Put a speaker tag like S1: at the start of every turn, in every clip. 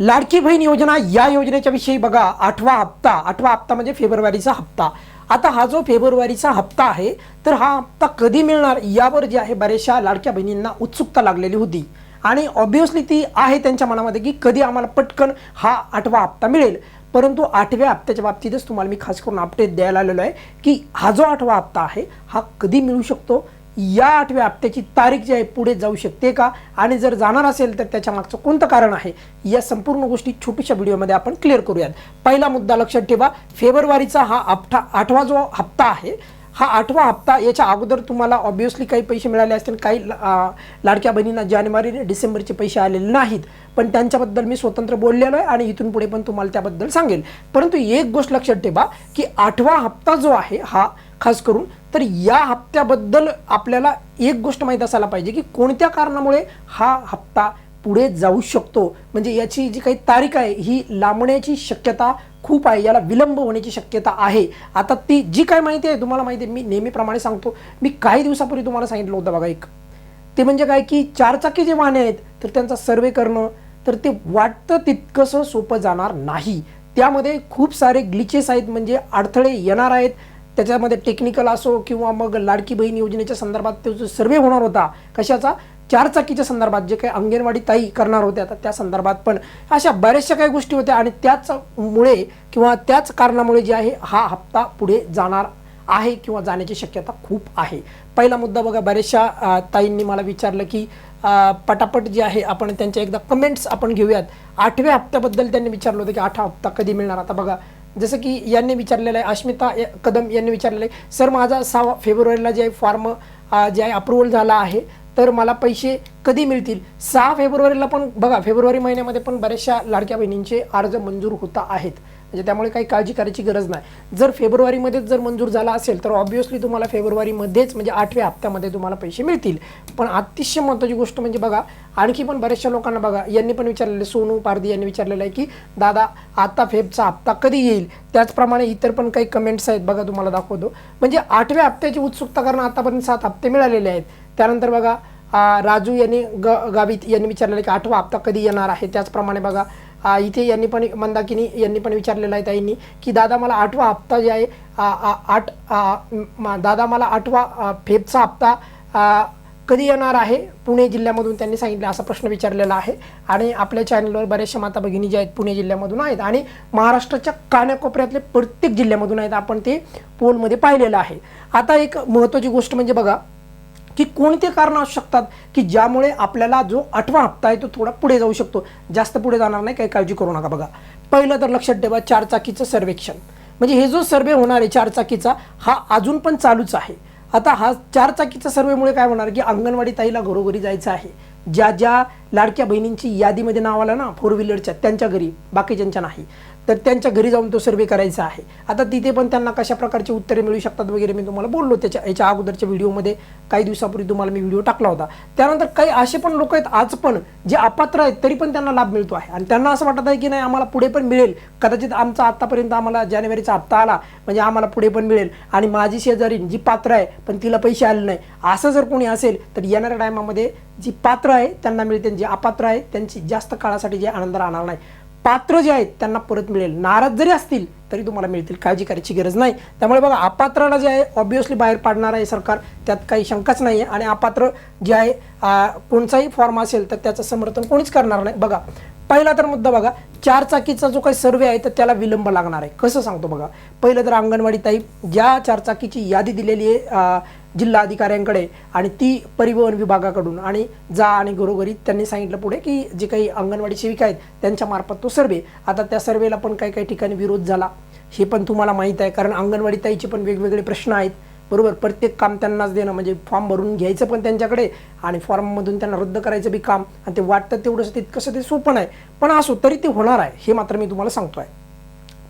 S1: लाडकी बहीण योजना या योजनेच्या विषयी बघा आठवा हप्ता आठवा हप्ता म्हणजे फेब्रुवारीचा हप्ता. आता हा जो फेब्रुवारीचा हप्ता आहे तर हा हप्ता कधी मिळणार यावर जे आहे बऱ्याचशा लाडक्या बहिणींना उत्सुकता लागलेली होती. आणि ऑब्व्हियसली ती आहे त्यांच्या मनामध्ये की कधी आम्हाला पटकन हा आठवा हप्ता मिळेल. परंतु आठव्या हप्त्याच्या बाबतीतच तुम्हाला मी खास करून अपडेट द्यायला आलेलो आहे की हा जो आठवा हप्ता आहे हा कधी मिळू शकतो? या आठव्या हप्त्याची तारीख जी आहे पुढे जाऊ शकते का? आणि जर जाणार असेल तर त्याच्या मागचं कोणतं कारण आहे? या संपूर्ण गोष्टी छोट्याशा व्हिडिओमध्ये आपण क्लिअर करूयात. पहिला मुद्दा लक्षात ठेवा फेब्रुवारीचा हा आपठा आठवा जो हप्ता आहे हा आठवा हप्ता याच्या अगोदर तुम्हाला ऑब्विसली काही पैसे मिळाले असतील काही लाडक्या बहिणींना जानेवारी आणि डिसेंबरचे पैसे आलेले नाहीत. पण त्यांच्याबद्दल मी स्वतंत्र बोललेलो आहे आणि इथून पुढे पण तुम्हाला त्याबद्दल सांगेल. परंतु एक गोष्ट लक्षात ठेवा की आठवा हप्ता जो आहे हा खास करून तर या हप्त्याबद्दल आपल्याला एक गोष्ट माहीत असायला पाहिजे की कोणत्या कारणामुळे हा हप्ता पुढे जाऊ शकतो? म्हणजे याची जी काही तारीख आहे ही लांबण्याची शक्यता खूप आहे याला विलंब होण्याची शक्यता आहे. आता ती जी काय माहिती आहे तुम्हाला माहिती आहे मी नेहमीप्रमाणे सांगतो. मी काही दिवसापूर्वी तुम्हाला सांगितलं होतं बघा एक. ते म्हणजे काय की चारचाकी जे वाहने आहेत तर त्यांचा सर्वे करणं तर ते वाटतं तितकंसं सोपं जाणार नाही. त्यामध्ये खूप सारे ग्लिचेस आहेत म्हणजे अडथळे येणार आहेत. त्याच्यामध्ये टेक्निकल असो किंवा मग लाडकी बहीण योजनेच्या संदर्भात तो जो सर्वे होणार होता कशाचा? चारचाकीच्या संदर्भात जे काही अंगणवाडी ताई करणार होत्या आता त्या संदर्भात पण अशा बऱ्याचशा काही गोष्टी होत्या आणि त्याचमुळे किंवा त्याच कारणामुळे जे आहे हा हप्ता पुढे जाणार आहे किंवा जाण्याची शक्यता खूप आहे. पहिला मुद्दा बघा बऱ्याचशा ताईंनी मला विचारलं की पटापट जे आहे आपण त्यांच्या एकदा कमेंट्स आपण घेऊयात. आठव्या हप्त्याबद्दल त्यांनी विचारलं होतं की आठवा हप्ता कधी मिळणार? आता बघा जसं की यांनी विचारलेलं आहे अस्मिता कदम यांनी विचारलेलं आहे सर माझा सहा फेब्रुवारीला जे आहे फॉर्म जे आहे अप्रुव्हल झाला आहे तर मला पैसे कधी मिळतील? सहा फेब्रुवारीला पण बघा फेब्रुवारी महिन्यामध्ये पण बऱ्याचशा लाडक्या बहिणींचे अर्ज मंजूर होता आहेत. म्हणजे त्यामुळे काही काळजी करायची गरज नाही. जर फेब्रुवारीमध्येच जर मंजूर झाला असेल तर ऑब्व्हियसली तुम्हाला फेब्रुवारीमध्येच म्हणजे आठव्या हप्त्यामध्ये तुम्हाला पैसे मिळतील. पण अतिशय महत्त्वाची गोष्ट म्हणजे बघा आणखी पण बऱ्याचशा लोकांना बघा यांनी पण विचारलेलं सोनू पारदी यांनी विचारलेलं आहे की दादा आता फेबचा हप्ता कधी येईल? त्याचप्रमाणे इतर पण काही कमेंट्स आहेत बघा तुम्हाला दाखवतो. म्हणजे आठव्या हप्त्याची उत्सुकता कारण आतापर्यंत सात हप्ते मिळालेले आहेत. त्यानंतर बघा राजू यांनी ग गावित यांनी विचारलेलं की आठवा हप्ता कधी येणार आहे? त्याचप्रमाणे बघा इथे यांनी पण मंदाकिनी यांनी पण विचारलेलं आहे ताईंनी की दादा मला आठवा हप्ता जे आहे आ, आठ दादा मला आठवा फेबचा हप्ता कधी येणार आहे? पुणे जिल्ह्यामधून त्यांनी सांगितलं असा प्रश्न विचारलेला आहे. आणि आपल्या चॅनलवर बऱ्याचशा माता भगिनी ज्या आहेत पुणे जिल्ह्यामधून आहेत आणि महाराष्ट्राच्या कानाकोपऱ्यातले प्रत्येक जिल्ह्यामधून आहेत आपण ते पोलमध्ये पाहिलेलं आहे. आता एक महत्त्वाची गोष्ट म्हणजे बघा की कोणते कारण असू शकतात की ज्यामुळे आपल्याला जो आठवा हप्ता आहे तो थोडा पुढे जाऊ शकतो. जास्त पुढे जाणार नाही काही काळजी करू नका बघा. पहिलं तर लक्षात ठेवा चारचाकीचं सर्वेक्षण. म्हणजे हे जो सर्वे होणार आहे चारचाकीचा हा अजून पण चालूच आहे. आता हा चारचाकीचा सर्वेमुळे काय होणार की अंगणवाडी ताईला घरोघरी जायचं आहे. ज्या ज्या लाडक्या बहिणींची यादीमध्ये नाव आलं ना फोर व्हीलरच्या त्यांच्या घरी बाकीच्यांच्या नाही. तर त्यांच्या घरी जाऊन तो सर्वे करायचा आहे. आता तिथे पण त्यांना कशा प्रकारची उत्तरे मिळू शकतात वगैरे मी तुम्हाला बोललो त्याच्या याच्या अगोदरच्या व्हिडिओमध्ये काही दिवसापूर्वी तुम्हाला मी व्हिडिओ टाकला होता. त्यानंतर काही असे पण लोक आहेत आज पण जे अपात्र आहेत तरी पण त्यांना लाभ मिळतो आहे. आणि त्यांना असं वाटत आहे की नाही आम्हाला पुढे पण मिळेल. कदाचित आमचा आत्तापर्यंत आम्हाला जानेवारीचा हप्ता आला म्हणजे आम्हाला पुढे पण मिळेल. आणि माझी शेजारीन जी पात्र आहे पण तिला पैसे आले नाही. असं जर कोणी असेल तर येणाऱ्या टायमामध्ये जी पात्र आहे त्यांना मिळते जे अपात्र आहेत त्यांची जास्त काळासाठी जे आनंद राहणार नाही. पात्र जे आहेत त्यांना परत मिळेल. नाराज जरी असतील तरी तुम्हाला मिळतील. काळजी करायची गरज नाही. त्यामुळे बघा अपात्राला जे आहे ऑब्विसली बाहेर पाडणार आहे सरकार. त्यात काही शंकाच नाही आहे आणि अपात्र जे आहे कोणचाही फॉर्म असेल तर त्याचं समर्थन कोणीच करणार नाही. बघा पहिला तर मुद्दा बघा चार चाकीचा जो काही सर्वे आहे तर त्याला विलंब लागणार आहे. कसं सांगतो बघा पहिलं तर अंगणवाडी ताई ज्या चारचाकीची यादी दिलेली आहे जिल्हा अधिकाऱ्यांकडे आणि ती परिवहन विभागाकडून आणि जा आणि घरोघरी त्यांनी सांगितलं पुढे की जे काही अंगणवाडी सेविका आहेत त्यांच्या मार्फत तो सर्वे आता त्या सर्वेला पण काही काही ठिकाणी विरोध झाला. हे पण तुम्हाला माहीत आहे कारण अंगणवाडी ताईचे पण वेगवेगळे प्रश्न आहेत. बरोबर प्रत्येक काम त्यांनाच देणं म्हणजे फॉर्म भरून घ्यायचं पण त्यांच्याकडे आणि फॉर्ममधून त्यांना रद्द करायचं बी काम. आणि ते वाटतं तेवढंच तितकंसं ते सोपं नाही. पण असो तरी ते होणार आहे हे मात्र मी तुम्हाला सांगतो आहे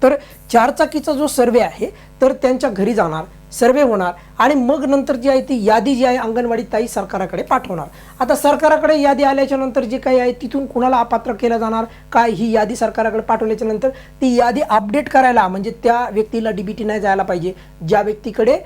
S1: तर चारचाकीचा जो सर्वे आहे तर त्यांच्या घरी जाणार सर्वे होणार आणि मग नंतर जी आहे ती यादी जी आहे अंगणवाडी ताई सरकाराकडे पाठवणार. आता सरकाराकडे यादी आल्याच्यानंतर जे काही आहे तिथून कुणाला अपात्र केलं जाणार? काय ही यादी सरकाराकडे पाठवल्याच्या नंतर ती यादी अपडेट करायला म्हणजे त्या व्यक्तीला डीबीटी नाही जायला पाहिजे. ज्या व्यक्तीकडे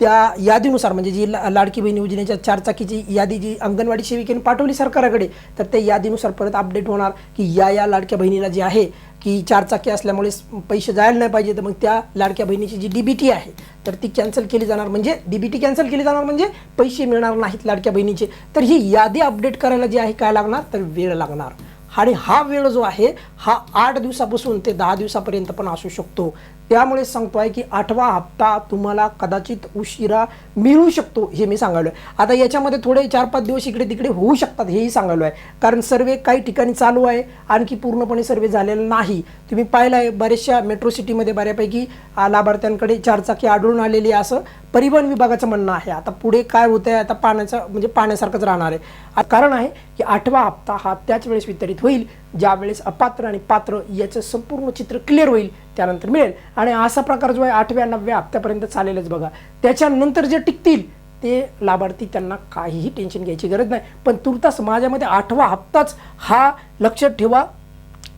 S1: त्या यादीनुसार म्हणजे जी ला- लाडकी बहीण योजनेच्या चारचाकीची यादी जी अंगणवाडी सेविकेने पाठवली सरकारकडे तर त्या यादीनुसार परत अपडेट होणार की या या लाडक्या बहिणीला जी आहे की चारचाकी असल्यामुळे पैसे जायला नाही पाहिजे तर मग त्या लाडक्या बहिणीची जी डीबीटी आहे तर ती कॅन्सल केली जाणार. म्हणजे डीबीटी कॅन्सल केली जाणार म्हणजे पैसे मिळणार नाहीत लाडक्या बहिणीचे. तर ही यादी अपडेट करायला जी आहे काय लागणार? तर वेळ लागणार. आणि हा वेळ जो आहे हा आठ दिवसापासून ते दहा दिवसापर्यंत पण असू शकतो. त्यामुळे सांगतोय की आठवा हप्ता तुम्हाला कदाचित उशिरा मिळू शकतो हे मी सांगायलो आहे आता याच्यामध्ये थोडे चार पाच दिवस इकडे तिकडे होऊ शकतात हेही सांगायलो आहे कारण सर्वे काही ठिकाणी चालू आहे आणखी पूर्णपणे सर्वे झालेला नाही. तुम्ही पाहिलं आहे बऱ्याचशा मेट्रो सिटीमध्ये बऱ्यापैकी लाभार्थ्यांकडे चारचाकी आढळून आलेली आहे असं परिवहन विभागाचं म्हणणं आहे. आता पुढे काय होतं आहे आता पाण्याचं म्हणजे पाण्यासारखंच राहणार आहे. कारण आहे की आठवा हप्ता हा त्याच वेळेस वितरित होईल. होईल ज्यावेळेस अपात्र आणि पात्र याचं संपूर्ण चित्र क्लिअर होईल त्यानंतर मिळेल. आणि असा प्रकार जो आहे आठव्या नवव्या हप्त्यापर्यंत चालेलच बघा. त्याच्यानंतर जे टिकतील ते लाभार्थी त्यांना काहीही टेन्शन घ्यायची गरज नाही. पण तुर्तास माझ्यामध्ये आठवा हप्ताच हा लक्षात ठेवा.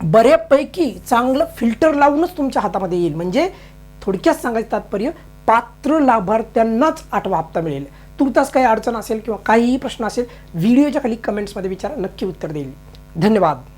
S1: बऱ्यापैकी चांगलं फिल्टर लावूनच तुमच्या हातामध्ये येईल. म्हणजे थोडक्यात सांगायचं तात्पर्य पात्र लाभार्थ्यांनाच आठवा हप्ता मिळेल. तुर्तास काही अडचण असेल किंवा काहीही प्रश्न असेल व्हिडिओच्या खाली कमेंट्समध्ये विचारा. नक्की उत्तर देईल. धन्यवाद.